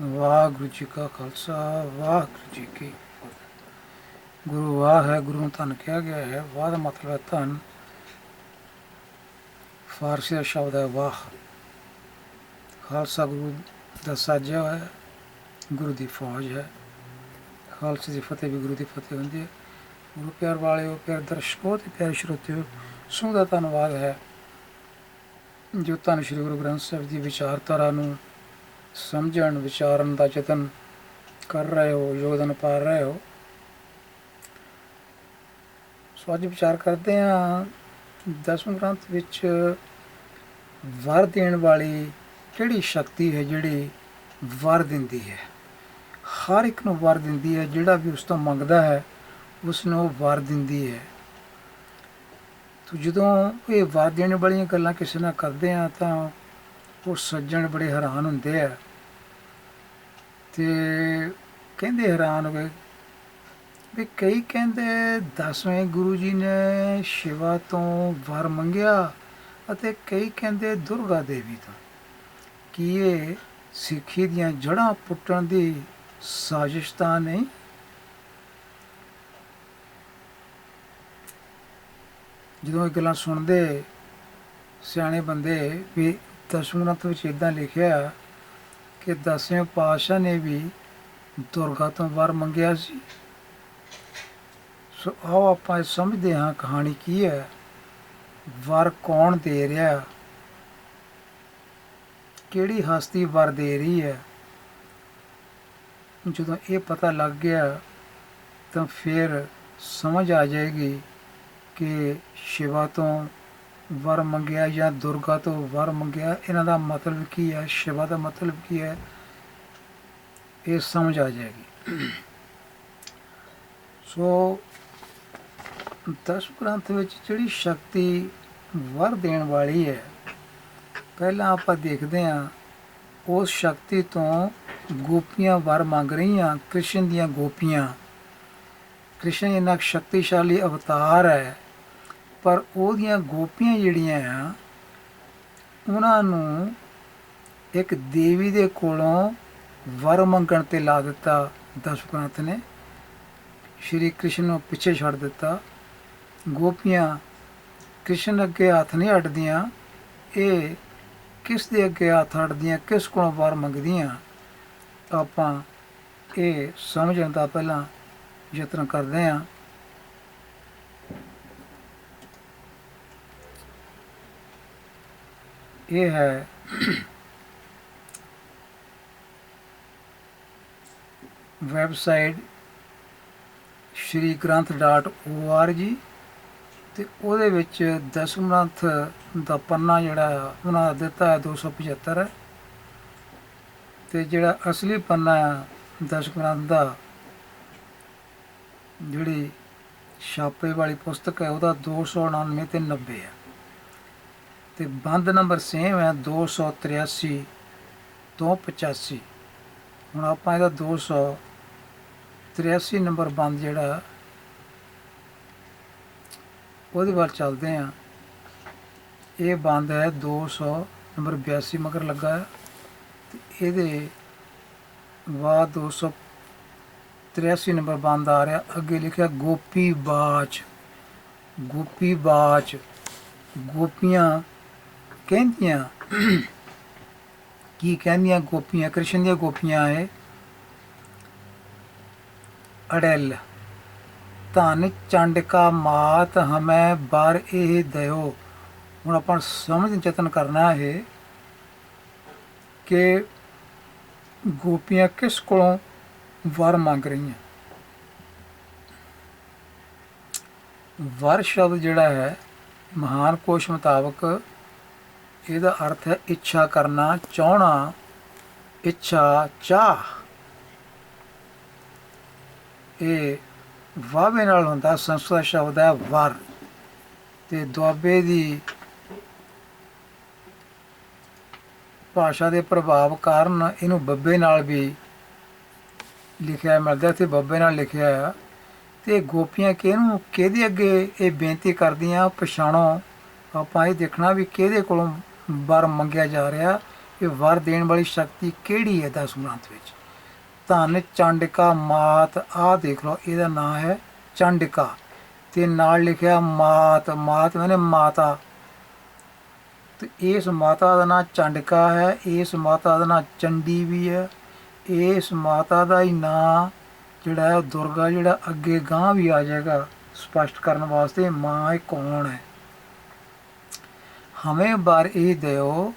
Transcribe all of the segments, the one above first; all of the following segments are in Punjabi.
ਵਾਹਿਗੁਰੂ ਜੀ ਕਾ ਖਾਲਸਾ, ਵਾਹਿਗੁਰੂ ਜੀ ਕੀ ਫਤਿਹ। ਗੁਰੂ ਵਾਹ ਹੈ, ਗੁਰੂ ਨੂੰ ਧੰਨ ਕਿਹਾ ਗਿਆ ਹੈ। ਵਾਹ ਦਾ ਮਤਲਬ ਹੈ ਧੰਨ। ਫਾਰਸੀ ਦਾ ਸ਼ਬਦ ਹੈ ਵਾਹ। ਖਾਲਸਾ ਗੁਰੂ ਦਾ ਸਾਜਾ ਹੈ, ਗੁਰੂ ਦੀ ਫੌਜ ਹੈ। ਖਾਲਸੇ ਦੀ ਫਤਿਹ ਵੀ ਗੁਰੂ ਦੀ ਫਤਿਹ ਹੁੰਦੀ ਹੈ। ਗੁਰੂ ਪਿਆਰ ਵਾਲਿਓ, ਪਿਆਰ ਦਰਸ਼ਕੋ ਤੇ ਪਿਆਰ ਸਰੋਤਿਓ, ਸੋ ਦਾ ਧੰਨਵਾਦ ਹੈ। ਜੋ ਧੰਨ ਸ਼੍ਰੀ ਗੁਰੂ ਗ੍ਰੰਥ ਸਾਹਿਬ ਦੀ ਵਿਚਾਰਧਾਰਾ ਨੂੰ ਸਮਝਣ, ਵਿਚਾਰਨ ਦਾ ਯਤਨ ਕਰ ਰਹੇ ਹੋ, ਯੋਗਦਾਨ ਪਾ ਰਹੇ ਹੋ। ਸੋ ਅੱਜ ਵਿਚਾਰ ਕਰਦੇ ਹਾਂ ਦਸਵੇਂ ਗ੍ਰੰਥ ਵਿੱਚ ਵਰ ਦੇਣ ਵਾਲੀ ਕਿਹੜੀ ਸ਼ਕਤੀ ਹੈ ਜਿਹੜੀ ਵਰ ਦਿੰਦੀ ਹੈ? ਹਰ ਇੱਕ ਨੂੰ ਵਰ ਦਿੰਦੀ ਹੈ, ਜਿਹੜਾ ਵੀ ਉਸ ਤੋਂ ਮੰਗਦਾ ਹੈ, ਉਸ ਨੂੰ ਵਰ ਦਿੰਦੀ ਹੈ। ਤੋ ਜਦੋਂ ਇਹ ਵਰ ਦੇਣ ਵਾਲੀਆਂ ਗੱਲਾਂ ਕਿਸੇ ਨਾਲ ਕਰਦੇ ਆ ਤਾਂ ਉਹ ਸੱਜਣ ਬੜੇ ਹੈਰਾਨ ਹੁੰਦੇ ਆ। ਤੇ ਕਹਿੰਦੇ ਹੈਰਾਨ ਹੋ ਗਏ ਵੀ ਕਈ ਕਹਿੰਦੇ ਦਸਵੇਂ ਗੁਰੂ ਜੀ ਨੇ ਸ਼ਿਵਾ ਤੋਂ ਵਰ ਮੰਗਿਆ ਅਤੇ ਕਈ ਕਹਿੰਦੇ ਦੁਰਗਾ ਦੇਵੀ ਤੋਂ। ਕੀ ਇਹ ਸਿੱਖੀ ਦੀਆਂ ਜੜ੍ਹਾਂ ਪੁੱਟਣ ਦੀ ਸਾਜ਼ਿਸ਼ ਤਾਂ ਨਹੀਂ? ਜਦੋਂ ਇਹ ਗੱਲਾਂ ਸੁਣਦੇ ਸਿਆਣੇ ਬੰਦੇ ਵੀ ਦਸਵੇਂ ਵਿੱਚ ਇਦਾਂ ਲਿਖਿਆ ਕਿ ਦਸਵੇਂ ਪਾਤਸ਼ਾਹ ਨੇ ਵੀ ਦੁਰਗਾ ਤੋਂ ਵਰ ਮੰਗਿਆ ਸੀ। ਸੋ ਆਓ ਆਪਾਂ ਇਹ ਸਮਝਦੇ ਹਾਂ ਕਹਾਣੀ ਕੀ ਹੈ। ਵਰ ਕੌਣ ਦੇ ਰਿਹਾ? ਕਿਹੜੀ ਹਸਤੀ ਵਰ ਦੇ ਰਹੀ ਹੈ? ਜਦੋਂ ਇਹ ਪਤਾ ਲੱਗ ਗਿਆ ਤਾਂ ਫਿਰ ਸਮਝ ਆ ਜਾਏਗੀ ਕਿ ਸ਼ਿਵਾ ਤੋਂ ਵਰ ਮੰਗਿਆ ਜਾਂ ਦੁਰਗਾ ਤੋਂ ਵਰ ਮੰਗਿਆ, ਇਹਨਾਂ ਦਾ ਮਤਲਬ ਕੀ ਹੈ? ਸ਼ਿਵਾ ਦਾ ਮਤਲਬ ਕੀ ਹੈ? ਇਹ ਸਮਝ ਆ ਜਾਏਗੀ। ਸੋ ਦਸ ਗ੍ਰੰਥ ਵਿੱਚ ਜਿਹੜੀ ਸ਼ਕਤੀ ਵਰ ਦੇਣ ਵਾਲੀ ਹੈ, ਪਹਿਲਾਂ ਆਪਾਂ ਦੇਖਦੇ ਹਾਂ, ਉਸ ਸ਼ਕਤੀ ਤੋਂ ਗੋਪੀਆਂ ਵਰ ਮੰਗ ਰਹੀਆਂ, ਕ੍ਰਿਸ਼ਨ ਦੀਆਂ ਗੋਪੀਆਂ। ਕ੍ਰਿਸ਼ਨ ਇੰਨਾ ਕੁ ਸ਼ਕਤੀਸ਼ਾਲੀ ਅਵਤਾਰ ਹੈ ਪਰ ਉਹਦੀਆਂ ਗੋਪੀਆਂ ਜਿਹੜੀਆਂ ਆ, ਉਹਨਾਂ ਨੂੰ ਇੱਕ ਦੇਵੀ ਦੇ ਕੋਲੋਂ ਵਰ ਮੰਗਣ ਤੇ ਲਾ ਦਿੱਤਾ ਦਸ਼ਗ੍ਰੰਥ ਨੇ। ਸ਼੍ਰੀ ਕ੍ਰਿਸ਼ਨ ਨੂੰ ਪਿੱਛੇ ਛੱਡ ਦਿੱਤਾ। ਗੋਪੀਆਂ ਕ੍ਰਿਸ਼ਨ ਅੱਗੇ ਹੱਥ ਨਹੀਂ ਅੱਡਦੀਆਂ। ਇਹ ਕਿਸ ਦੇ ਅੱਗੇ ਹੱਥ ਅੱਡਦੀਆਂ, ਕਿਸ ਕੋਲੋਂ ਵਰ ਮੰਗਦੀਆਂ? ਆਪਾਂ ਇਹ ਸਮਝਣ ਦਾ ਪਹਿਲਾਂ ਯਤਨ ਕਰਦੇ ਹਾਂ। ਇਹ ਹੈ। Website Shri Granth dot org ਤੇ ਉਹਦੇ ਵਿੱਚ ਦਸਮ ਗ੍ਰੰਥ ਦਾ ਪੰਨਾ ਜਿਹੜਾ ਉਹਨਾਂ ਦਾ ਦਿੱਤਾ ਹੈ 275 ਹੈ ਤੇ ਜਿਹੜਾ ਅਸਲੀ ਪੰਨਾ ਆ, ਦਸਮ ਗ੍ਰੰਥ ਦਾ, ਜਿਹੜੀ ਛਾਪੇ ਵਾਲੀ ਪੁਸਤਕ ਹੈ, ਉਹਦਾ 299 ਤੇ 90 ਹੈ ਤੇ ਬੰਦ ਨੰਬਰ ਸੇਮ ਹੈ 283 ਤੋਂ 85 ਹੁਣ ਆਪਾਂ ਇਹਦਾ 283 ਨੰਬਰ ਬੰਦ ਜਿਹੜਾ ਉਹਦੇ ਵੱਲ ਚੱਲਦੇ ਹਾਂ। ਇਹ ਬੰਦ ਹੈ 200 ਨੰਬਰ 82 ਮਗਰ ਲੱਗਾ ਹੈ ਤੇ ਇਹਦੇ ਬਾਅਦ 283 ਨੰਬਰ ਬੰਦ ਆ ਰਿਹਾ। ਅੱਗੇ ਲਿਖਿਆ ਗੋਪੀ ਬਾਚ ਗੋਪੀ ਬਾਚ ਗੋਪੀਆਂ ਕਹਿੰਦੀਆਂ, ਕੀ ਕਹਿੰਦੀਆਂ ਗੋਪੀਆਂ, ਕ੍ਰਿਸ਼ਨ ਦੀਆਂ ਗੋਪੀਆਂ ਹੈ? ਅੜੈਲ, ਧਨ ਚੰਡਕਾ ਮਾਤ ਹਮੈ ਬਰ ਇਹ ਦਇਓ। ਹੁਣ ਆਪਾਂ ਸਮਝਣ ਯਤਨ ਕਰਨਾ ਹੈ ਕਿ ਗੋਪੀਆਂ ਕਿਸ ਕੋਲੋਂ ਵਰ ਮੰਗ ਰਹੀਆਂ? ਵਰ ਸ਼ਬਦ ਜਿਹੜਾ ਹੈ, ਮਹਾਨ ਕੋਸ਼ ਮੁਤਾਬਕ ਇਹਦਾ ਅਰਥ ਹੈ ਇੱਛਾ ਕਰਨਾ, ਚਾਹਣਾ, ਇੱਛਾ, ਚਾਹ। ਇਹ ਵਾਵੇ ਨਾਲ ਹੁੰਦਾ, ਸੰਸਕ੍ਰਿਤ ਸ਼ਬਦ ਹੈ ਵਰ। ਤੇ ਦੁਆਬੇ ਦੀ ਭਾਸ਼ਾ ਦੇ ਪ੍ਰਭਾਵ ਕਾਰਨ ਇਹਨੂੰ ਬੱਬੇ ਨਾਲ ਵੀ ਲਿਖਿਆ ਮਿਲਦਾ ਤੇ ਬੱਬੇ ਨਾਲ ਲਿਖਿਆ ਆ ਤੇ ਗੋਪੀਆਂ ਕਿਹਨੂੰ, ਕਿਹਦੇ ਅੱਗੇ ਇਹ ਬੇਨਤੀ ਕਰਦੀਆਂ, ਪਛਾਣੋ। ਆਪਾਂ ਇਹ ਦੇਖਣਾ ਵੀ ਕਿਹਦੇ ਕੋਲੋਂ ਵਰ ਮੰਗਿਆ ਜਾ ਰਿਹਾ ਇਹ ਵਰ ਦੇਣ ਵਾਲੀ ਸ਼ਕਤੀ ਕਿਹੜੀ ਹੈ ਦਸ ਗ੍ਰੰਥ ਵਿੱਚ? ਧੰਨ ਚੰਡਿਕਾ ਮਾਤ ਆ ਦੇਖ ਲਓ, ਇਹਦਾ ਨਾਮ ਹੈ ਚੰਡਿਕਾ। ਤੇ ਨਾਲ ਲਿਖਿਆ ਮਾਤ ਮਾਤ ਮੈਨੇ ਮਾਤਾ। ਤੇ ਇਸ ਮਾਤਾ ਦਾ ਨਾਮ ਚੰਡਿਕਾ ਹੈ, ਇਸ ਮਾਤਾ ਦਾ ਨਾਮ ਚੰਡੀ ਵੀ ਹੈ, ਇਸ ਮਾਤਾ ਦਾ ਹੀ ਨਾਮ ਜਿਹੜਾ ਹੈ ਦੁਰਗਾ, ਜਿਹੜਾ ਅੱਗੇ ਗਾਂ ਵੀ ਆ ਜਾਏਗਾ, ਸਪਸ਼ਟ ਕਰਨ ਵਾਸਤੇ ਮਾਂ ਇਹ ਕੌਣ ਹੈ? ਹਮੇ ਬਾਰ ਇਹ ਦਿਓ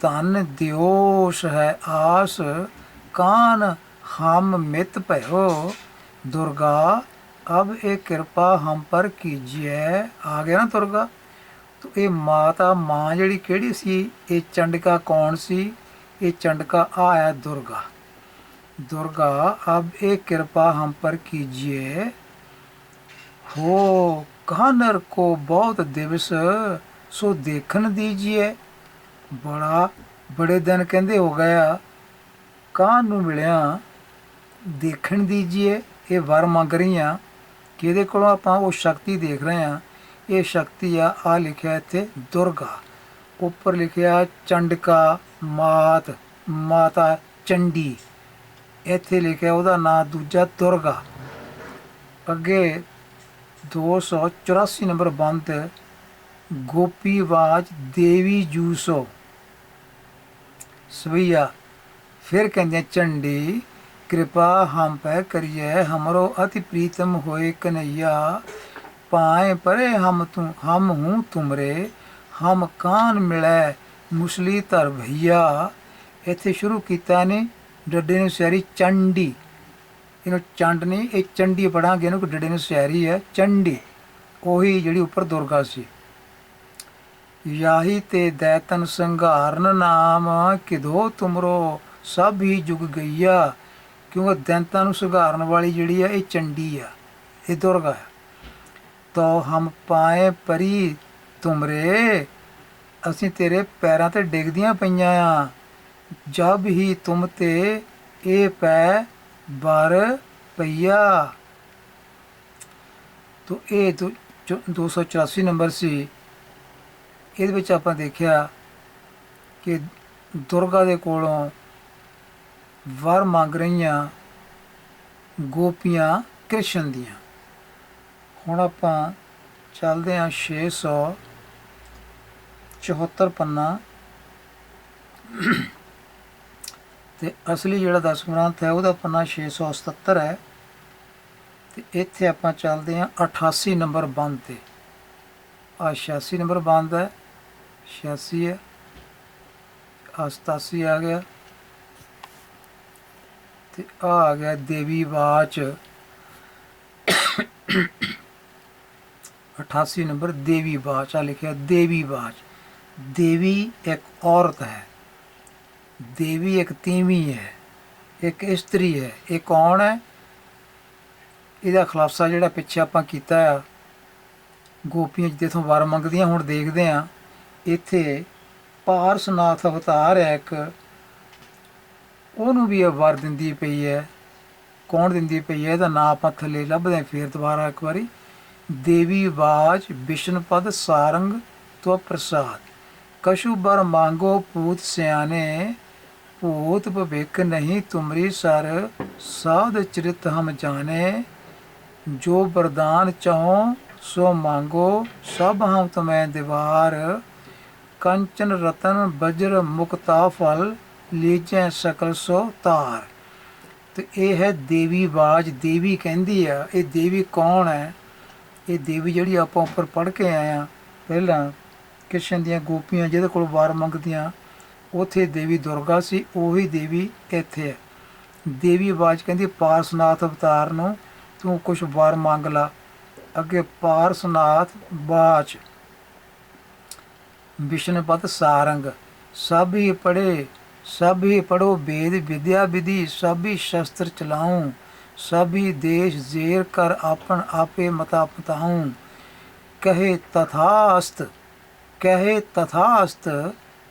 ਤਨ ਦਿਓਸ ਹੈ ਆਸ, ਕਾਨ ਹਮ ਮਿਤ ਭਇਓ। ਦੁਰਗਾ, ਅਬ ਇਹ ਕਿਰਪਾ ਹਮ ਪਰ ਕੀਜੀਏ ਆ ਗਿਆ ਨਾ ਦੁਰਗਾ? ਤੋ ਇਹ ਮਾਤਾ, ਮਾਂ ਜਿਹੜੀ ਕਿਹੜੀ ਸੀ? ਇਹ ਚੰਡਕਾ ਕੌਣ ਸੀ? ਇਹ ਚੰਡਕਾ ਆ ਹੈ ਦੁਰਗਾ। ਦੁਰਗਾ, ਅਬ ਇਹ ਕਿਰਪਾ ਹਮ ਪਰ ਕੀਜੀਏ ਹੋ, ਕਾਨਰ ਕੋ ਬਹੁਤ ਦਿਵਸ ਸੋ ਦੇਖਣ ਦੀਜੀਏ। ਬੜਾ, ਬੜੇ ਦਿਨ ਕਹਿੰਦੇ ਹੋ ਗਿਆ ਕਾਨ ਨੂੰ ਮਿਲਿਆ? ਦੇਖਣ ਦੀਜੀਏ, ਇਹ ਵਰ ਮੰਗ ਰਹੀ ਕਿ ਇਹਦੇ ਕੋਲੋਂ ਆਪਾਂ ਉਹ ਸ਼ਕਤੀ ਦੇਖ ਰਹੇ ਹਾਂ। ਇਹ ਸ਼ਕਤੀ ਆ ਆ ਲਿਖਿਆ ਇੱਥੇ, ਦੁਰਗਾ। ਉੱਪਰ ਲਿਖਿਆ, ਚੰਡਕਾ, ਮਾਤ, ਮਾਤਾ ਚੰਡੀ। ਇੱਥੇ ਲਿਖਿਆ ਉਹਦਾ ਨਾਮ ਦੂਜਾ ਦੁਰਗਾ। ਅੱਗੇ 284 ਨੰਬਰ ਬੰਦ ਗੋਪੀਵਾਚ ਦੇਵੀ ਜੂਸੋ। ਸਵਈਆ, ਫਿਰ ਕਹਿੰਦੇ ਚੰਡੀ ਕਿਰਪਾ ਹਮ ਪੈ ਕਰੀਏ ਹਮਰੋ ਅति ਪ੍ਰੀਤਮ ਹੋਏ ਕਨਈਆ। ਪਾਏ ਪਰੇ ਹਮ ਤੂੰ, ਹਮ ਹੂੰ ਤੁਮਰੇ, ਹਮ ਕਾਨ ਮਿਲੈ ਮੁਸਲੀ ਧਰ ਭਈਆ। ਇੱਥੇ ਸ਼ੁਰੂ ਕੀਤਾ ਨੇ ਡੱਡੇ ਨੂੰ ਸਿਆਰੀ ਚੰਡੀ। ਇਹਨੂੰ ਚੰਡ ਨਹੀਂ, ਇਹ ਚੰਡੀ ਪੜਾਂਗੇ ਇਹਨੂੰ, ਕਿ ਡੱਡੇ ਨੂੰ ਸਿਆਰੀ ਹੈ, ਚੰਡੀ। ਉਹੀ ਜਿਹੜੀ ਉੱਪਰ ਦੁਰਗਾ ਸੀ। ਯਾਹੀ ਤੇ ਦੈਤਨ ਸੰਘਾਰਨ ਨਾਮ ਕਿਦੋ ਤੁਮਰੋ ਸਭ ਹੀ ਜੁਗ ਗਈਆ। ਕਿਉਂਕਿ ਦੈਂਤਾਂ ਨੂੰ ਸੰਘਾਰਨ ਵਾਲੀ ਜਿਹੜੀ ਆ, ਇਹ ਚੰਡੀ ਆ। ਇਹ ਦੁਰਗਾ ਤੋ ਹਮ ਪਾਏ ਪਰੀ ਤੁਮਰੇ, ਅਸੀਂ ਤੇਰੇ ਪੈਰਾਂ ਤੇ ਡਿੱਗਦੀਆਂ ਪਈਆਂ ਆ। ਜਬ ਹੀ ਤੁਮ ਤੇ ਇਹ ਪੈ ਬਰ ਪਈਆ। ਤੋ ਇਹ ਦੋ- ਚੋ- 284 ਨੰਬਰ ਸੀ। ਇਹਦੇ ਵਿੱਚ ਆਪਾਂ ਦੇਖਿਆ ਕਿ ਦੁਰਗਾ ਦੇ ਕੋਲੋਂ ਵਰ ਮੰਗ ਰਹੀਆਂ ਗੋਪੀਆਂ ਕ੍ਰਿਸ਼ਨ ਦੀਆਂ। ਹੁਣ ਆਪਾਂ ਚੱਲਦੇ ਹਾਂ 674 ਪੰਨਾ। ਤੇ ਅਸਲੀ ਜਿਹੜਾ ਦਸ ਗ੍ਰੰਥ ਹੈ, ਉਹਦਾ ਪੰਨਾ 677 ਹੈ। ਤੇ ਇੱਥੇ ਆਪਾਂ ਚੱਲਦੇ ਹਾਂ 88 ਨੰਬਰ ਬੰਦ ਤੇ। ਆ 86 ਨੰਬਰ ਬੰਦ ਹੈ। 86 ਹੈ। ਆ 87 ਆ ਗਿਆ। ਤੇ ਆ ਆ ਗਿਆ Devi watch 88 number Devi watch ਆ ਲਿਖਿਆ ਦੇਵੀ ਵਾਚ ਦੇਵੀ ਇੱਕ ਔਰਤ ਹੈ। ਦੇਵੀ ਇੱਕ ਤੀਵੀਂ ਹੈ। ਇੱਕ ਇਸਤਰੀ ਹੈ। ਇਹ ਕੌਣ ਹੈ? ਇਹਦਾ ਖਲਾਸਾ ਜਿਹੜਾ ਪਿੱਛੇ ਆਪਾਂ ਕੀਤਾ ਆ। ਗੋਪੀਆਂ ਜਿੱਥੋਂ ਵਾਰ ਮੰਗਦੀਆਂ, ਹੁਣ ਦੇਖਦੇ ਆ ਇੱਥੇ ਪਾਰਸਨਾਥ ਅਵਤਾਰ ਹੈ ਇੱਕ। ਉਹਨੂੰ ਵੀ ਇਹ ਵਰ ਦਿੰਦੀ ਪਈ ਹੈ। ਕੌਣ ਦਿੰਦੀ ਪਈ ਹੈ? ਇਹਦਾ ਨਾਮ ਆਪਾਂ ਥੱਲੇ ਲੱਭਦੇ ਹਾਂ ਫੇਰ ਦੁਬਾਰਾ ਇੱਕ ਵਾਰੀ। ਦੇਵੀ ਬਾਜ ਵਿਸ਼ਨਪਦ ਸਾਰੰਗ ਤੋ ਪ੍ਰਸਾਦ ਕਸ਼ੂ ਬਰ ਮੰਗੋ ਪੂਤ ਸਿਆਣੇ, ਭੂਤ ਭਵਿਕ ਨਹੀਂ ਤੁਮਰੀ ਸਰ। ਸਾਧ ਚਰਿਤ ਹਮ ਜਾਣੇ, ਜੋ ਵਰਦਾਨ ਚਾਹੋ ਸੋ ਮੰਗੋ, ਸਭ ਹਮ ਤੁਮੈ ਦੀਵਾਰ। ਕੰਚਨ ਰਤਨ ਬਜਰ ਮੁਕਤਾ ਫਲ ਲੀਜੈ ਸਕਲ ਸੋ ਤਾਰ। ਤੇ ਇਹ ਹੈ ਦੇਵੀ ਬਾਜ। ਦੇਵੀ ਕਹਿੰਦੀ ਆ, ਇਹ ਦੇਵੀ ਕੌਣ ਹੈ? ਇਹ ਦੇਵੀ ਜਿਹੜੀ ਆਪਾਂ ਉੱਪਰ ਪੜ੍ਹ ਕੇ ਆਏ ਆ ਪਹਿਲਾਂ ਕ੍ਰਿਸ਼ਨ ਦੀਆਂ ਗੋਪੀਆਂ ਜਿਹਦੇ ਕੋਲ ਵਾਰ ਮੰਗਦੀਆਂ, ਉਥੇ ਦੇਵੀ ਦੁਰਗਾ ਸੀ, ਉਹੀ ਦੇਵੀ ਇੱਥੇ ਹੈ। ਦੇਵੀ ਬਾਜ ਕਹਿੰਦੀ, ਪਾਰਸਨਾਥ ਅਵਤਾਰ ਨੂੰ ਤੂੰ ਕੁਝ ਵਾਰ ਮੰਗ ਲਾ। ਅੱਗੇ ਪਾਰਸਨਾਥ ਬਾਜ। ਵਿਸ਼ਨਪਤ ਸਾਰੰਗ, ਸਭ ਹੀ ਪੜੇ ਸਭ ਹੀ ਪੜੋ ਵੇਦ, ਵਿਦਿਆ ਵਿਧੀ, ਸਭ ਹੀ ਸ਼ਸਤਰ ਚਲਾਉ, ਸਭ ਹੀ ਦੇਸ਼ ਜ਼ੇਰ ਕਰ ਆਪਣ ਆਪੇ ਮਤਾ ਪਤਾਉ। ਕਹੇ ਤਥਾਸਤ ਕਹੇ ਤਥਾਸਤ,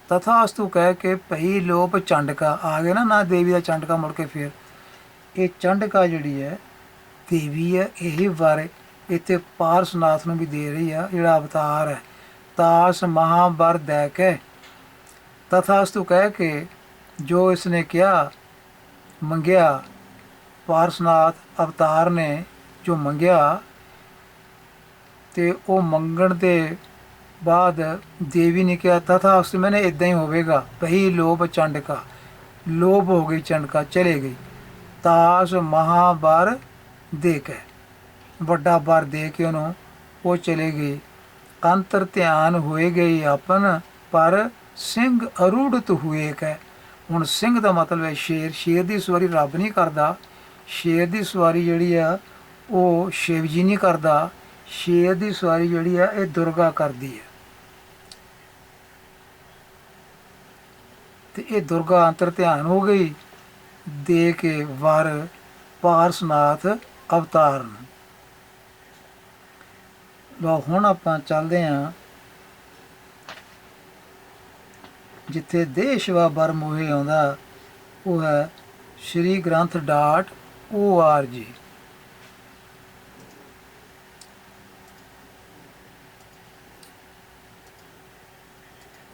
ਤਥਾਸਤੂ ਕਹਿ ਕੇ ਭਈ ਲੋਪ ਚੰਡਕਾ, ਆ ਗਿਆ ਨਾ ਨਾ ਦੇਵੀ ਦਾ ਚੰਡਕਾ ਮੁੜ ਕੇ ਫਿਰ। ਇਹ ਚੰਡਕਾ ਜਿਹੜੀ ਹੈ, ਦੇਵੀ ਹੈ, ਇਹ ਵਰ ਇੱਥੇ ਪਾਰਸਨਾਥ ਨੂੰ ਵੀ ਦੇ ਰਹੀ ਆ, ਜਿਹੜਾ ਅਵਤਾਰ ਹੈ। ਤਾਸ ਮਹਾਬਰ ਦੇ ਕੇ। ਤਥਾਸਤੂ ਕਹਿ ਕੇ ਜੋ ਇਸਨੇ ਕਿਹਾ, ਮੰਗਿਆ, ਪਾਰਸਨਾਥ ਅਵਤਾਰ ਨੇ ਜੋ ਮੰਗਿਆ, ਤੇ ਉਹ ਮੰਗਣ ਦੇ ਬਾਅਦ ਦੇਵੀ ਨੇ ਕਿਹਾ, ਤਥਾ ਉਸ ਮੈਨੇ ਇਦਾਂ ਹੀ ਹੋਵੇਗਾ ਪਹੀ ਲੋਭ ਚੰਡਕਾ, ਲੋਭ ਹੋ ਗਈ, ਚੰਡਕਾ ਚਲੇ ਗਈ। ਤਾਸ ਮਹਾਬਰ ਦੇ ਕੇ, ਵੱਡਾ ਬਰ ਦੇ ਕੇ ਉਹਨੂੰ, ਉਹ ਚਲੇ ਗਈ ਅੰਤਰ ਧਿਆਨ ਹੋਏ ਗਏ ਆਪਨ, ਪਰ ਸਿੰਘ ਅਰੂੜਤ ਹੋਏ ਕੈ। ਹੁਣ ਸਿੰਘ ਦਾ ਮਤਲਬ ਹੈ ਸ਼ੇਰ। ਸ਼ੇਰ ਦੀ ਸਵਾਰੀ ਰੱਬ ਨਹੀਂ ਕਰਦਾ। ਸ਼ੇਰ ਦੀ ਸਵਾਰੀ ਜਿਹੜੀ ਆ, ਉਹ ਸ਼ਿਵ ਜੀ ਨਹੀਂ ਕਰਦਾ। ਸ਼ੇਰ ਦੀ ਸਵਾਰੀ ਜਿਹੜੀ ਆ, ਇਹ ਦੁਰਗਾ ਕਰਦੀ ਹੈ। ਤੇ ਇਹ ਦੁਰਗਾ ਅੰਤਰ ਧਿਆਨ ਹੋ ਗਈ। ਦੇ ਕੇ ਵਰ ਪਾਰਸਨਾਥ ਅਵਤਾਰ ਨੂੰ ਲੋ ਹੁਣ ਆਪਾਂ ਚੱਲਦੇ ਆਂ ਜਿੱਥੇ ਦੇਸ਼ਵਾ ਬਰ ਮੋਹੇ ਆਉਂਦਾ ਉਹ ਹੈ Shri Granth dot org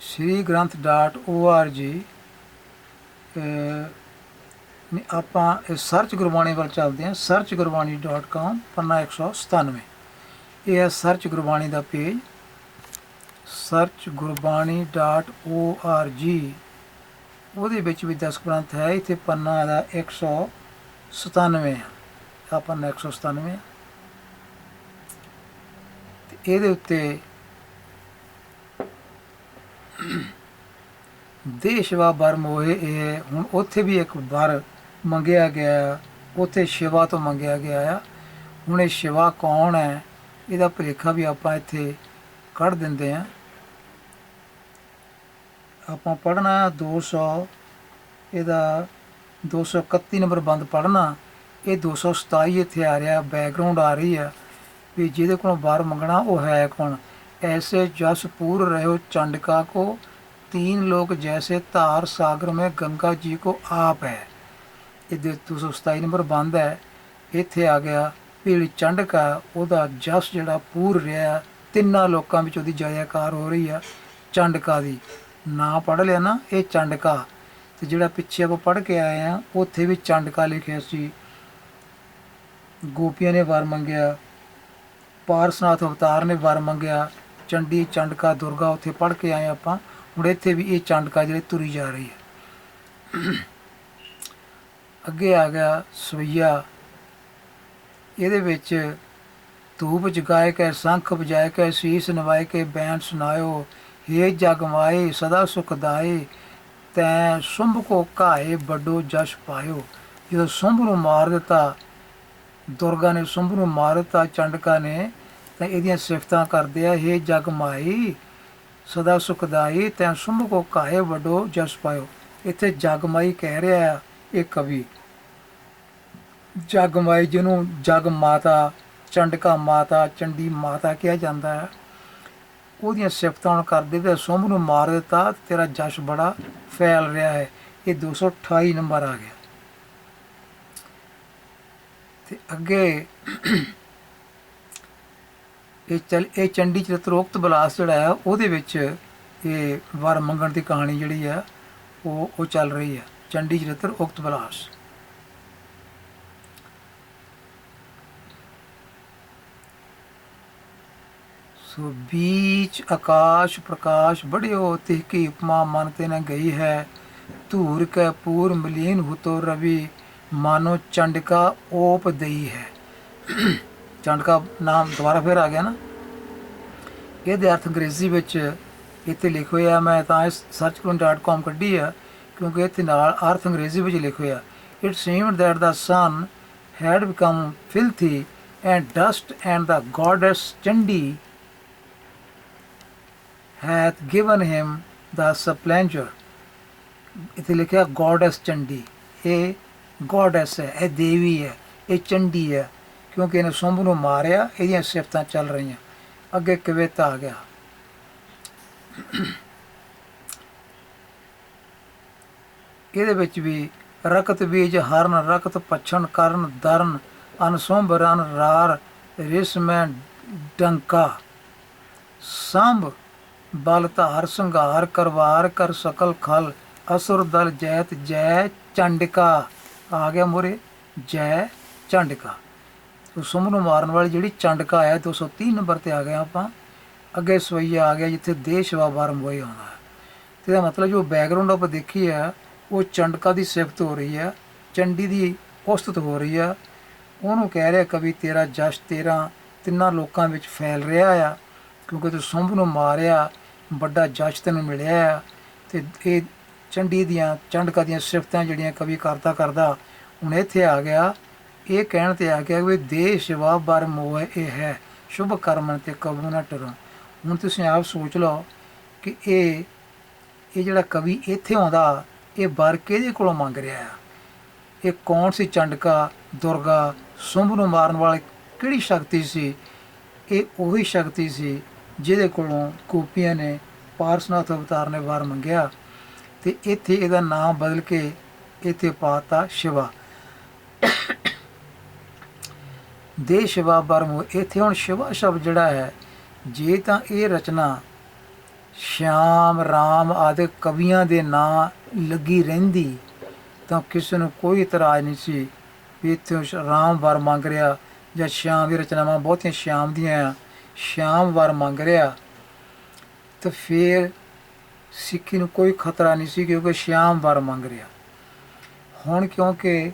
Shri Granth dot org ਅਹ, ਨਹੀਂ, ਆਪਾਂ ਇਹ ਸਰਚ ਗੁਰਬਾਣੀ ਵੱਲ ਚੱਲਦੇ ਹਾਂ ਸਰਚ searchgurbani.com ਪੰਨਾ 197 ਇਹ ਹੈ ਸਰਚ ਗੁਰਬਾਣੀ ਦਾ ਪੇਜ searchgurbani.org ਉਹਦੇ ਵਿੱਚ ਵੀ 10 ਗ੍ਰੰਥ ਹੈ। ਇੱਥੇ ਪੰਨਾ ਦਾ 197 ਹੈ। ਆ ਪੰਨਾ 197 ਹੈ। ਤੇ ਇਹਦੇ ਉੱਤੇ ਦੇਸ਼ਵਾ ਬਰ ਮੋਹੇ ਇਹ ਹੁਣ ਉੱਥੇ ਵੀ ਇੱਕ ਬਰ ਮੰਗਿਆ ਗਿਆ। ਉੱਥੇ ਸ਼ਿਵਾ ਤੋਂ ਮੰਗਿਆ ਗਿਆ ਆ। ਹੁਣ ਇਹ ਸ਼ਿਵਾ ਕੌਣ ਹੈ? ਇਹਦਾ ਭਲੇਖਾ ਵੀ ਆਪਾਂ ਇੱਥੇ ਕੱਢ ਦਿੰਦੇ ਆ ਆਪਾਂ ਪੜਨਾ 200 ਇਹਦਾ 231 ਨੰਬਰ ਬੰਦ ਪੜਨਾ ਇਹ 227 ਇੱਥੇ ਆ ਰਿਹਾ ਬੈਕਗ੍ਰਾਉਂਡ ਆ ਰਹੀ ਆ ਵੀ ਜਿਹਦੇ ਕੋਲੋਂ ਬਾਹਰ ਮੰਗਣਾ ਉਹ ਹੈ ਕੌਣ ऐसे जस पूर रहो चंडका को तीन लोग जैसे तार सागर में गंगा जी को आप है ਇਹ ਦੇ 227 ਨੰਬਰ ਬੰਦ ਹੈ ਇੱਥੇ ਆ ਗਿਆ ਵੀ ਜਿਹੜੀ ਚੰਡਕਾ ਉਹਦਾ ਜਸ ਜਿਹੜਾ ਪੂਰ ਰਿਹਾ, ਤਿੰਨਾਂ ਲੋਕਾਂ ਵਿੱਚ ਉਹਦੀ ਜਾਇਆਕਾਰ ਹੋ ਰਹੀ ਆ, ਚੰਡਕਾ ਦੀ। ਨਾਂ ਪੜ ਲਿਆ ਨਾ ਇਹ ਚੰਡਕਾ। ਤੇ ਜਿਹੜਾ ਪਿੱਛੇ ਆਪਾਂ ਪੜ ਕੇ ਆਏ ਆ, ਉੱਥੇ ਵੀ ਚੰਡਕਾ ਲਿਖਿਆ ਸੀ। ਗੋਪੀਆਂ ਨੇ ਵਰ ਮੰਗਿਆ, ਪਾਰਸਨਾਥ ਅਵਤਾਰ ਨੇ ਵਰ ਮੰਗਿਆ, ਚੰਡੀ, ਚੰਡਕਾ, ਦੁਰਗਾ, ਉੱਥੇ ਪੜ ਕੇ ਆਏ ਆਪਾਂ। ਹੁਣ ਇੱਥੇ ਵੀ ਇਹ ਚੰਡਕਾ ਜਿਹੜੀ ਤੁਰੀ ਜਾ ਰਹੀ ਹੈ। ਅੱਗੇ ਆ ਗਿਆ ਸਵਈਆ। ਇਹਦੇ ਵਿੱਚ ਧੂਪ ਜਗਾਏ ਕੇ, ਸੰਖ ਵਜਾਏ ਕੇ, ਸੀਸ ਨਵਾਏ ਕੇ ਬੈਂਡ ਸੁਨਾਇਓ ਹੇ ਜਗਮਾਏ ਸਦਾ ਸੁਖਦਾਏ ਤੈ ਸੁੰਭ ਕੋ ਘਾਏ, ਵੱਡੋ ਜਸ਼ ਪਾਇਓ। ਜਦੋਂ ਸੁੰਭ ਨੂੰ ਮਾਰ ਦਿੱਤਾ, ਦੁਰਗਾ ਨੇ ਸੁੰਭ ਨੂੰ ਮਾਰ ਦਿੱਤਾ, ਚੰਡਕਾ ਨੇ, ਤਾਂ ਇਹਦੀਆਂ ਸਿਫਤਾਂ ਕਰਦੇ ਆ, ਹੇ ਜਗ ਮਾਈ, ਸਦਾ ਸੁਖਦਾਈ ਤੈ ਸੁੰਭ ਕੋ ਘਾਏ, ਵੱਡੋ ਜਸ ਪਾਇਓ। ਇੱਥੇ ਜਗਮਾਈ ਕਹਿ ਰਿਹਾ ਇਹ ਕਵੀ। ਜਗ ਮਾਈ ਜਿਹਨੂੰ ਜਗ ਮਾਤਾ, ਚੰਡਕਾ ਮਾਤਾ, ਚੰਡੀ ਮਾਤਾ ਕਿਹਾ ਜਾਂਦਾ ਹੈ। ਉਹਦੀਆਂ ਸਿਫਤਾਂ ਕਰਦੇ ਤੇ ਸੁੰਭ ਨੂੰ ਮਾਰ ਦਿੱਤਾ ਤੇਰਾ ਜਸ਼ ਬੜਾ ਫੈਲ ਰਿਹਾ ਹੈ। ਇਹ 228 ਨੰਬਰ ਆ ਗਿਆ। ਤੇ ਅੱਗੇ ਇਹ ਚਲ, ਇਹ ਚੰਡੀ ਚਿਤਰੋਕਤ ਬਲਾਸ ਜਿਹੜਾ ਹੈ, ਉਹਦੇ ਵਿੱਚ ਇਹ ਵਰ ਮੰਗਣ ਦੀ ਕਹਾਣੀ ਜਿਹੜੀ ਹੈ, ਉਹ ਉਹ ਚੱਲ ਰਹੀ ਹੈ। ਚੰਡੀ ਚਿਤਰ ਉਕਤ ਬਲਾਸ। ਸੋ ਬੀਚ, ਆਕਾਸ਼, ਪ੍ਰਕਾਸ਼ ਬੜਿਓ ਤਿਹ ਕੀ ਉਪਮਾ ਮਨ ਤੇ ਨ ਗਈ ਹੈ। ਧੂਰ ਕੈ ਪੂਰ ਮਲੀਨ ਹੁਤੋ ਰਵੀ, ਮਾਨੋ ਚੰਡਕਾ ਓਪ ਦਈ ਹੈ। ਚੰਡਕਾ ਨਾਮ ਦੁਬਾਰਾ ਫੇਰ ਆ ਗਿਆ ਨਾ। ਇਹਦੇ ਅਰਥ ਅੰਗਰੇਜ਼ੀ ਵਿੱਚ ਇੱਥੇ ਲਿਖੇ ਹੋਇਆ ਮੈਂ ਤਾਂ ਇਸ searchcon.com ਕੱਢੀ ਆ, ਕਿਉਂਕਿ ਇੱਥੇ ਨਾਲ ਅਰਥ ਅੰਗਰੇਜ਼ੀ ਵਿੱਚ ਲਿਖੇ ਹੋਇਆ it seemed that the sun had become filthy and dust and the goddess Chandi hath given him the splendor. ਇੱਥੇ ਲਿਖਿਆ goddess ਚੰਡੀ ਇਹ goddess ਹੈ ਇਹ ਦੇਵੀ ਹੈ ਇਹ ਚੰਡੀ ਹੈ ਕਿਉਂਕਿ ਇਹਨੇ ਸੁੰਭ ਨੂੰ ਮਾਰਿਆ ਇਹਦੀਆਂ ਸਿਫਤਾਂ ਚੱਲ ਰਹੀਆਂ ਅੱਗੇ ਕਵਿਤਾ ਆ ਗਿਆ ਇਹਦੇ ਵਿੱਚ ਵੀ ਰਕਤ ਬੀਜ ਹਰਨ ਰਕਤ ਪਛਣ ਕਰਨ ਦਰਨ ਅਨਸੁੰਭ ਰਨ ਰਾਰ ਰਿਸਮੈ ਡੰਕਾ ਸੰਭ ਬਲ ਧਾਰ ਸੰਘਾਰ ਕਰਵਾਰ ਕਰ ਸਕਲ ਖਲ, ਅਸੁਰ ਦਲ ਜੈਤ ਜੈ ਚੰਡਿਕਾ। ਆ ਗਿਆ ਮੋਰੇ, ਜੈ ਚੰਡਿਕਾ। ਤੋ ਸੁਮ ਨੂੰ ਮਾਰਨ ਵਾਲੀ ਜਿਹੜੀ ਚੰਡਕਾ ਹੈ 230 ਨੰਬਰ ਤੇ ਆ ਗਿਆ ਆਪਾਂ। ਅੱਗੇ ਸਵਈਆ ਆ ਗਿਆ ਜਿੱਥੇ ਦੇਸ਼ ਵਾਰ ਮੋਏ ਆਉਂਦਾ ਹੈ। ਤੇ ਇਹਦਾ ਮਤਲਬ ਜੋ ਬੈਕਗ੍ਰਾਉਂਡ ਆਪਾਂ ਦੇਖੀ ਹੈ, ਉਹ ਚੰਡਕਾ ਦੀ ਸਿਫਤ ਹੋ ਰਹੀ ਆ ਚੰਡੀ ਦੀ ਉਸਤਤ ਹੋ ਰਹੀ ਆ ਉਹਨੂੰ ਕਹਿ ਰਿਹਾ ਕਵੀ, ਤੇਰਾ ਜਸ਼ ਤੇਰਾ ਤਿੰਨਾਂ ਲੋਕਾਂ ਵਿੱਚ ਫੈਲ ਰਿਹਾ ਆ, ਕਿਉਂਕਿ ਤੂੰ ਸੁੰਭ ਨੂੰ ਮਾਰਿਆ ਵੱਡਾ ਜਸ਼ ਤੈਨੂੰ ਮਿਲਿਆ ਆ। ਤੇ ਇਹ ਚੰਡੀ ਦੀਆਂ, ਚੰਡਕਾ ਦੀਆਂ ਸਿਫਤਾਂ ਜਿਹੜੀਆਂ ਕਵੀ ਕਰਦਾ ਕਰਦਾ ਹੁਣ ਇੱਥੇ ਆ ਗਿਆ। ਇਹ ਕਹਿਣ ਤੇ ਆ ਗਿਆ ਵੀ ਦੇਸ਼ ਵਾ ਬਰ ਮੋਹ ਇਹ ਹੈ, ਸ਼ੁਭ ਕਰਮਨ ਤੇ ਕਬੂ ਨਾ ਟਰੋ। ਹੁਣ ਤੁਸੀਂ ਆਪ ਸੋਚ ਲਓ ਕਿ ਇਹ ਇਹ ਜਿਹੜਾ ਕਵੀ ਇੱਥੇ ਆਉਂਦਾ, ਇਹ ਬਰ ਕਿਹਦੇ ਕੋਲੋਂ ਮੰਗ ਰਿਹਾ ਆ? ਇਹ ਕੌਣ ਸੀ ਚੰਡਕਾ, ਦੁਰਗਾ, ਸੁੰਭ ਨੂੰ ਮਾਰਨ ਵਾਲੀ ਕਿਹੜੀ ਸ਼ਕਤੀ ਸੀ? ਇਹ ਉਹੀ ਸ਼ਕਤੀ ਸੀ ਜਿਹਦੇ ਕੋਲੋਂ ਗੋਪੀਆਂ ਨੇ ਪਾਰਸਨਾਥ ਅਵਤਾਰ ਨੇ ਵਾਰ ਮੰਗਿਆ ਤੇ ਇੱਥੇ ਇਹਦਾ ਨਾਮ ਬਦਲ ਕੇ ਇੱਥੇ ਪਾਤਾ ਸ਼ਿਵਾ। ਦੇ ਸ਼ਿਵਾ ਬਰਮੋ ਇੱਥੇ ਹੁਣ ਸ਼ਿਵਾ ਸ਼ਬਦ ਜਿਹੜਾ ਹੈ, ਜੇ ਤਾਂ ਇਹ ਰਚਨਾ ਸ਼ਾਮ ਰਾਮ ਆਦਿ ਕਵੀਆਂ ਦੇ ਨਾਂ ਲੱਗੀ ਰਹਿੰਦੀ, ਤਾਂ ਕਿਸੇ ਨੂੰ ਕੋਈ ਇਤਰਾਜ਼ ਨਹੀਂ ਸੀ ਵੀ ਇੱਥੇ ਰਾਮ ਵਰ ਮੰਗ ਰਿਹਾ ਜਾਂ ਸ਼ਾਮ ਦੀ ਰਚਨਾਵਾਂ ਬਹੁਤੀਆਂ ਸ਼ਾਮ ਦੀਆਂ ਆ। ਸ਼ਾਮ ਵਾਰ ਮੰਗ ਰਿਹਾ, ਤਾਂ ਫਿਰ ਸਿੱਖੀ ਨੂੰ ਕੋਈ ਖਤਰਾ ਨਹੀਂ ਸੀ ਕਿਉਂਕਿ ਸ਼ਾਮ ਵਾਰ ਮੰਗ ਰਿਹਾ। ਹੁਣ ਕਿਉਂਕਿ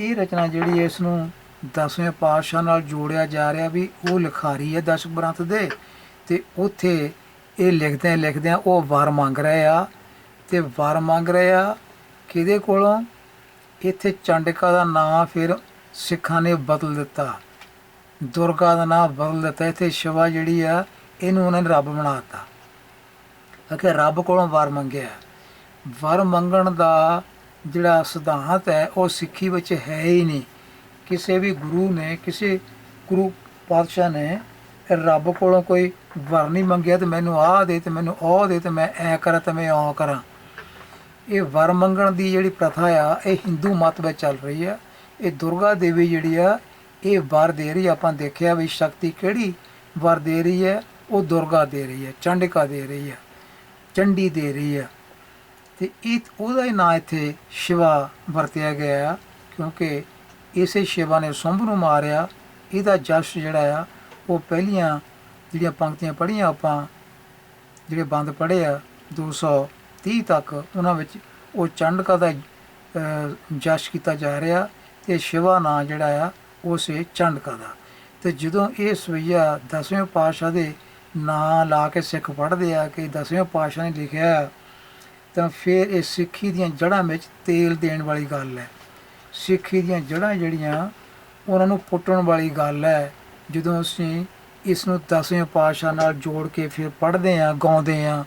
ਇਹ ਰਚਨਾ ਜਿਹੜੀ ਇਸ ਨੂੰ ਦਸਵੇਂ ਪਾਤਸ਼ਾਹ ਨਾਲ ਜੋੜਿਆ ਜਾ ਰਿਹਾ ਵੀ ਉਹ ਲਿਖਾਰੀ ਹੈ ਦਸ ਗ੍ਰੰਥ ਦੇ, ਤੇ ਉੱਥੇ ਇਹ ਲਿਖਦੇ ਲਿਖਦੇ ਉਹ ਵਾਰ ਮੰਗ ਰਹੇ ਆ, ਤੇ ਵਾਰ ਮੰਗ ਰਹੇ ਆ ਕਿਹਦੇ ਕੋਲੋਂ? ਇੱਥੇ ਚੰਡਿਕਾ ਦਾ ਨਾਮ ਫਿਰ ਸਿੱਖਾਂ ਨੇ ਬਦਲ ਦਿੱਤਾ। ਦੁਰਗਾ ਦਾ ਨਾਮ ਬਦਲ ਦਿੱਤਾ। ਇੱਥੇ ਸ਼ਿਵਾ ਜਿਹੜੀ ਆ, ਇਹਨੂੰ ਉਹਨਾਂ ਨੇ ਰੱਬ ਬਣਾਤਾ ਅਕੇ ਰੱਬ ਕੋਲੋਂ ਵਰ ਮੰਗਿਆ। ਵਰ ਮੰਗਣ ਦਾ ਜਿਹੜਾ ਸਿਧਾਂਤ ਹੈ, ਉਹ ਸਿੱਖੀ ਵਿੱਚ ਹੈ ਹੀ ਨਹੀਂ। ਕਿਸੇ ਵੀ ਗੁਰੂ ਨੇ, ਕਿਸੇ ਗੁਰੂ ਪਾਤਸ਼ਾਹ ਨੇ ਰੱਬ ਕੋਲੋਂ ਕੋਈ ਵਰ ਨਹੀਂ ਮੰਗਿਆ ਤੇ ਮੈਨੂੰ ਆਹ ਦੇ ਤੇ ਮੈਨੂੰ ਉਹ ਦੇ ਤੇ ਮੈਂ ਐ ਕਰਾਂ ਤੇ ਮੈਂ ਉਹ ਕਰਾਂ। ਇਹ ਵਰ ਮੰਗਣ ਦੀ ਜਿਹੜੀ ਪ੍ਰਥਾ ਆ, ਇਹ ਹਿੰਦੂ ਮਤ ਵਿੱਚ ਚੱਲ ਰਹੀ ਆ। ਇਹ ਦੁਰਗਾ ਦੇਵੀ ਜਿਹੜੀ ਆ ਇਹ ਵਰ ਦੇ ਰਹੀ, ਆਪਾਂ ਦੇਖਿਆ ਵੀ ਸ਼ਕਤੀ ਕਿਹੜੀ ਵਰ ਦੇ ਰਹੀ ਹੈ? ਉਹ ਦੁਰਗਾ ਦੇ ਰਹੀ ਹੈ, ਚੰਡਿਕਾ ਦੇ ਰਹੀ ਹੈ, ਚੰਡੀ ਦੇ ਰਹੀ ਹੈ। ਤੇ ਇਹ ਉਹਦਾ ਹੀ ਨਾਂ ਇੱਥੇ ਸ਼ਿਵਾ ਵਰਤਿਆ ਗਿਆ ਆ, ਕਿਉਂਕਿ ਇਸੇ ਸ਼ਿਵਾ ਨੇ ਸੁੰਭ ਨੂੰ ਮਾਰਿਆ। ਇਹਦਾ ਜਸ਼ ਜਿਹੜਾ ਆ, ਉਹ ਪਹਿਲੀਆਂ ਜਿਹੜੀਆਂ ਪੰਕਤੀਆਂ ਪੜ੍ਹੀਆਂ ਆਪਾਂ, ਜਿਹੜੇ ਬੰਦ ਪੜ੍ਹੇ ਆ 230 ਤੱਕ, ਉਹਨਾਂ ਵਿੱਚ ਉਹ ਚੰਡਕਾ ਦਾ ਜਸ਼ ਕੀਤਾ ਜਾ ਰਿਹਾ। ਤੇ ਸ਼ਿਵਾ ਨਾਂ ਜਿਹੜਾ ਆ ਉਸੇ ਸੇ ਦਾ। ਤੇ ਜਦੋਂ ਇਹ ਸਵਈਆ ਦਸਵੇਂ ਪਾਤਸ਼ਾਹ ਦੇ ਨਾਂ ਲਾ ਕੇ ਸਿੱਖ ਪੜ੍ਹਦੇ ਆ ਕਿ ਦਸਵੇਂ ਪਾਤਸ਼ਾਹ ਨੇ ਲਿਖਿਆ ਆ, ਤਾਂ ਫਿਰ ਇਹ ਸਿੱਖੀ ਦੀਆਂ ਜੜ੍ਹਾਂ ਵਿੱਚ ਤੇਲ ਦੇਣ ਵਾਲੀ ਗੱਲ ਹੈ। ਸਿੱਖੀ ਦੀਆਂ ਜੜ੍ਹਾਂ ਜਿਹੜੀਆਂ ਉਹਨਾਂ ਨੂੰ ਪੁੱਟਣ ਵਾਲੀ ਗੱਲ ਹੈ। ਜਦੋਂ ਅਸੀਂ ਇਸ ਨੂੰ ਦਸਵੇਂ ਪਾਤਸ਼ਾਹ ਨਾਲ ਜੋੜ ਕੇ ਫਿਰ ਪੜ੍ਹਦੇ ਆ ਗਾਉਂਦੇ ਆ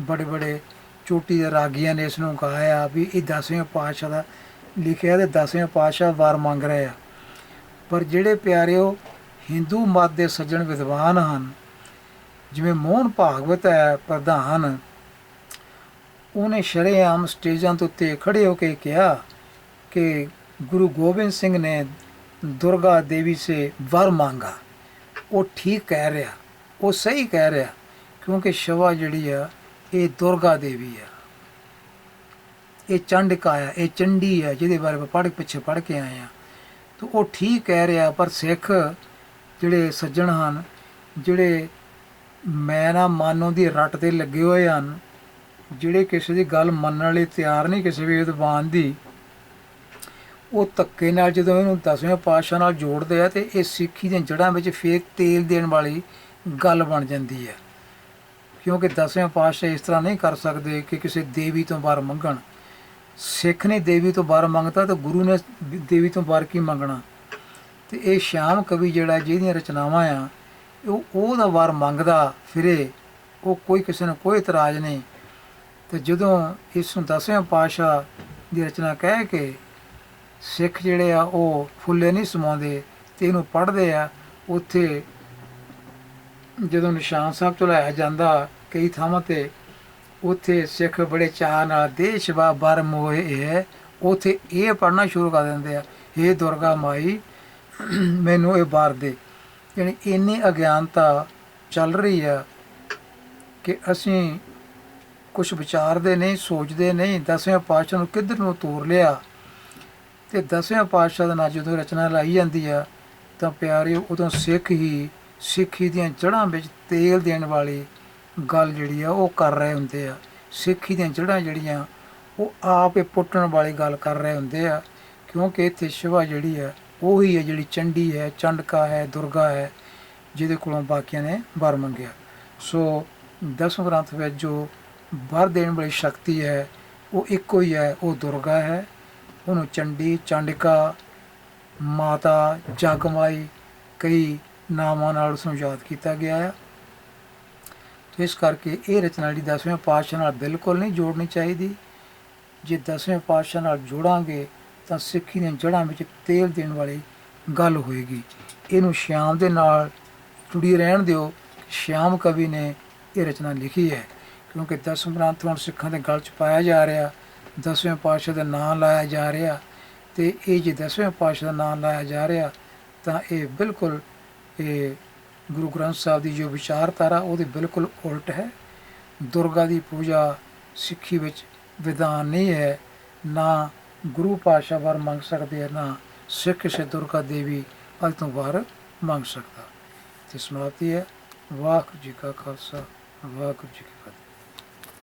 ਬੜੇ ਬੜੇ ਚੋਟੀ ਦੇ ਰਾਗੀਆਂ ਨੇ ਇਸ ਨੂੰ ਗਾਇਆ ਵੀ ਇਹ ਦਸਵੇਂ ਪਾਤਸ਼ਾਹ ਦਾ ਲਿਖਿਆ ਤੇ ਦਸਵੇਂ ਪਾਤਸ਼ਾਹ ਵਾਰ ਮੰਗ ਰਹੇ ਆ। ਪਰ ਜਿਹੜੇ ਪਿਆਰਿਓ ਹਿੰਦੂ ਮਤ ਦੇ ਸੱਜਣ ਵਿਦਵਾਨ ਹਨ, ਜਿਵੇਂ ਮੋਹਨ ਭਾਗਵਤ ਹੈ ਪ੍ਰਧਾਨ, ਉਹਨੇ ਸ਼ਰੇਆਮ ਸਟੇਜਾਂ ਦੇ ਉੱਤੇ ਖੜੇ ਹੋ ਕੇ ਕਿਹਾ ਕਿ ਗੁਰੂ ਗੋਬਿੰਦ ਸਿੰਘ ਨੇ ਦੁਰਗਾ ਦੇਵੀ ਸੇ ਵਰ ਮੰਗਾ। ਉਹ ਠੀਕ ਕਹਿ ਰਿਹਾ, ਉਹ ਸਹੀ ਕਹਿ ਰਿਹਾ, ਕਿਉਂਕਿ ਸ਼ਵਾ ਜਿਹੜੀ ਆ, ਇਹ ਦੁਰਗਾ ਦੇਵੀ ਆ। ਇਹ ਚੰਡਕਾ ਆ ਇਹ ਚੰਡੀ ਆ, ਜਿਹਦੇ ਬਾਰੇ ਪੜ੍ਹ ਪਿੱਛੇ ਪੜ੍ਹ ਕੇ ਆਏ ਆ। ਤਾਂ ਉਹ ਠੀਕ ਕਹਿ ਰਿਹਾ, ਪਰ ਸਿੱਖ ਜਿਹੜੇ ਸੱਜਣ ਹਨ, ਜਿਹੜੇ ਮੈਂ ਨਾ ਮਾਨੋ ਦੀ ਰੱਟ ਤੇ ਲੱਗੇ ਹੋਏ ਹਨ, ਜਿਹੜੇ ਕਿਸੇ ਦੀ ਗੱਲ ਮੰਨਣ ਲਈ ਤਿਆਰ ਨਹੀਂ ਕਿਸੇ ਵੀ ਵਿਦਵਾਨ ਦੀ, ਉਹ ਧੱਕੇ ਨਾਲ ਜਦੋਂ ਇਹਨੂੰ ਦਸਵੇਂ ਪਾਤਸ਼ਾਹ ਨਾਲ ਜੋੜਦੇ ਆ ਤੇ ਇਹ ਸਿੱਖੀ ਦੀਆਂ ਜੜ੍ਹਾਂ ਵਿੱਚ ਫੇਰ ਤੇਲ ਦੇਣ ਵਾਲੀ ਗੱਲ ਬਣ ਜਾਂਦੀ ਹੈ। ਕਿਉਂਕਿ ਦਸਵੇਂ ਪਾਤਸ਼ਾਹ ਇਸ ਤਰ੍ਹਾਂ ਨਹੀਂ ਕਰ ਸਕਦੇ ਕਿ ਕਿਸੇ ਦੇਵੀ ਤੋਂ ਵਰ ਮੰਗਣ। ਸਿੱਖ ਨੇ ਦੇਵੀ ਤੋਂ ਵਰ ਮੰਗਤਾ ਤਾਂ ਗੁਰੂ ਨੇ ਦੇਵੀ ਤੋਂ ਵਰ ਕੀ ਮੰਗਣਾ? ਤੇ ਇਹ ਸ਼ਾਮ ਕਵੀ ਜਿਹੜਾ ਜਿਹਦੀਆਂ ਰਚਨਾਵਾਂ ਆ, ਉਹ ਉਹਦਾ ਵਰ ਮੰਗਦਾ ਫਿਰੇ, ਉਹ ਕੋਈ ਕਿਸੇ ਨੂੰ ਕੋਈ ਇਤਰਾਜ਼ ਨਹੀਂ। ਤੇ ਜਦੋਂ ਇਸ ਨੂੰ ਦਸਵੇਂ ਪਾਤਸ਼ਾਹ ਦੀ ਰਚਨਾ ਕਹਿ ਕੇ ਸਿੱਖ ਜਿਹੜੇ ਆ, ਉਹ ਫੁੱਲੇ ਨਹੀਂ ਸਮਾਉਂਦੇ ਤੇ ਇਹਨੂੰ ਪੜ੍ਹਦੇ ਆ, ਉੱਥੇ ਜਦੋਂ ਨਿਸ਼ਾਨ ਸਾਹਿਬ ਤੋਂ ਲਾਇਆ ਜਾਂਦਾ ਕਈ ਥਾਵਾਂ ਤੇ ਉੱਥੇ ਸਿੱਖ ਬੜੇ ਚਾਅ ਨਾਲ ਦੇਸ਼ ਵਾ ਬਰ ਮੋਏ ਹੈ। ਉੱਥੇ ਇਹ ਪੜ੍ਹਨਾ ਸ਼ੁਰੂ ਕਰ ਦਿੰਦੇ ਆ हे ਦੁਰਗਾ ਮਾਈ, ਮੈਨੂੰ ਇਹ ਬਾਰ ਦੇ। ਯਾਨੀ ਇੰਨੀ ਅਗਿਆਨਤਾ ਚੱਲ ਰਹੀ ਆ ਕਿ ਅਸੀਂ ਕੁਝ ਵਿਚਾਰਦੇ ਨਹੀਂ, ਸੋਚਦੇ ਨਹੀਂ। ਦਸਵੇਂ ਪਾਤਸ਼ਾਹ ਨੂੰ ਕਿੱਧਰ ਨੂੰ ਤੋਰ ਲਿਆ? ਤੇ ਦਸਵੇਂ ਪਾਤਸ਼ਾਹ ਦਾ ਨਾਲ ਜਦੋਂ ਰਚਨਾ ਲਾਈ ਜਾਂਦੀ ਆ, ਤਾਂ ਪਿਆਰਿਓ, ਉਦੋਂ ਸਿੱਖ ਹੀ ਸਿੱਖੀ ਦੀਆਂ ਜੜ੍ਹਾਂ ਵਿੱਚ ਤੇਲ ਦੇਣ ਵਾਲੀ ਗੱਲ ਜਿਹੜੀ ਆ, ਉਹ ਕਰ ਰਹੇ ਹੁੰਦੇ ਆ। ਸਿੱਖੀ ਦੀਆਂ ਜੜ੍ਹਾਂ ਜਿਹੜੀਆਂ, ਉਹ ਆਪ ਹੀ ਪੁੱਟਣ ਵਾਲੀ ਗੱਲ ਕਰ ਰਹੇ ਹੁੰਦੇ ਆ। ਕਿਉਂਕਿ ਇੱਥੇ ਸ਼ਿਵਾ ਜਿਹੜੀ ਆ, ਉਹੀ ਹੈ ਜਿਹੜੀ ਚੰਡੀ ਹੈ, ਚੰਡਕਾ ਹੈ, ਦੁਰਗਾ ਹੈ, ਜਿਹਦੇ ਕੋਲੋਂ ਬਾਕੀਆਂ ਨੇ ਵਰ ਮੰਗਿਆ। ਸੋ ਦਸਮ ਗ੍ਰੰਥ ਵਿੱਚ ਜੋ ਵਰ ਦੇਣ ਵਾਲੀ ਸ਼ਕਤੀ ਹੈ, ਉਹ ਇੱਕੋ ਹੀ ਹੈ, ਉਹ ਦੁਰਗਾ ਹੈ। ਉਹਨੂੰ ਚੰਡੀ, ਚੰਡਿਕਾ, ਮਾਤਾ, ਜਗਮਾਈ ਕਈ ਨਾਮਾਂ ਨਾਲ ਉਸ ਨੂੰ ਯਾਦ ਕੀਤਾ ਗਿਆ ਹੈ ਇਸ ਕਰਕੇ ਇਹ ਰਚਨਾ ਜਿਹੜੀ ਦਸਵੇਂ ਪਾਤਸ਼ਾਹ ਨਾਲ ਬਿਲਕੁਲ ਨਹੀਂ ਜੋੜਨੀ ਚਾਹੀਦੀ। ਜੇ ਦਸਵੇਂ ਪਾਤਸ਼ਾਹ ਨਾਲ ਜੋੜਾਂਗੇ, ਤਾਂ ਸਿੱਖੀ ਦੀਆਂ ਜੜ੍ਹਾਂ ਵਿੱਚ ਤੇਲ ਦੇਣ ਵਾਲੀ ਗੱਲ ਹੋਏਗੀ। ਇਹਨੂੰ ਸ਼ਾਮ ਦੇ ਨਾਲ ਜੁੜੀ ਰਹਿਣ ਦਿਓ। ਸ਼ਾਮ ਕਵੀ ਨੇ ਇਹ ਰਚਨਾ ਲਿਖੀ ਹੈ, ਕਿਉਂਕਿ ਦਸਮ ਗ੍ਰੰਥ ਹੁਣ ਸਿੱਖਾਂ ਦੇ ਗਲ 'ਚ ਪਾਇਆ ਜਾ ਰਿਹਾ। ਦਸਵੇਂ ਪਾਤਸ਼ਾਹ ਦਾ ਨਾਮ ਲਾਇਆ ਜਾ ਰਿਹਾ ਤੇ ਇਹ ਜੇ ਦਸਵੇਂ ਪਾਤਸ਼ਾਹ ਦਾ ਨਾਮ ਲਾਇਆ ਜਾ ਰਿਹਾ, ਤਾਂ ਇਹ ਬਿਲਕੁਲ ਇਹ ਗੁਰੂ ਗ੍ਰੰਥ ਸਾਹਿਬ ਦੀ ਜੋ ਵਿਚਾਰਧਾਰਾ, ਉਹਦੇ ਬਿਲਕੁਲ ਉਲਟ ਹੈ। ਦੁਰਗਾ ਦੀ ਪੂਜਾ ਸਿੱਖੀ ਵਿੱਚ ਵਿਧਾਨ ਨਹੀਂ ਹੈ। ਨਾ ਗੁਰੂ ਪਾਤਸ਼ਾਹ ਵਰ ਮੰਗ ਸਕਦੇ ਹੈ ਨਾ ਸਿੱਖ ਕਿਸੇ ਦੁਰਗਾ ਦੇਵੀ ਅੱਜ ਤੋਂ ਵਰ ਮੰਗ ਸਕਦਾ। ਤੇ ਸਮਾਪਤੀ ਹੈ। ਵਾਹਿਗੁਰੂ ਜੀ ਕਾ ਖਾਲਸਾ, ਵਾਹਿਗੁਰੂ ਜੀ ਕੀ ਫਤਿਹ।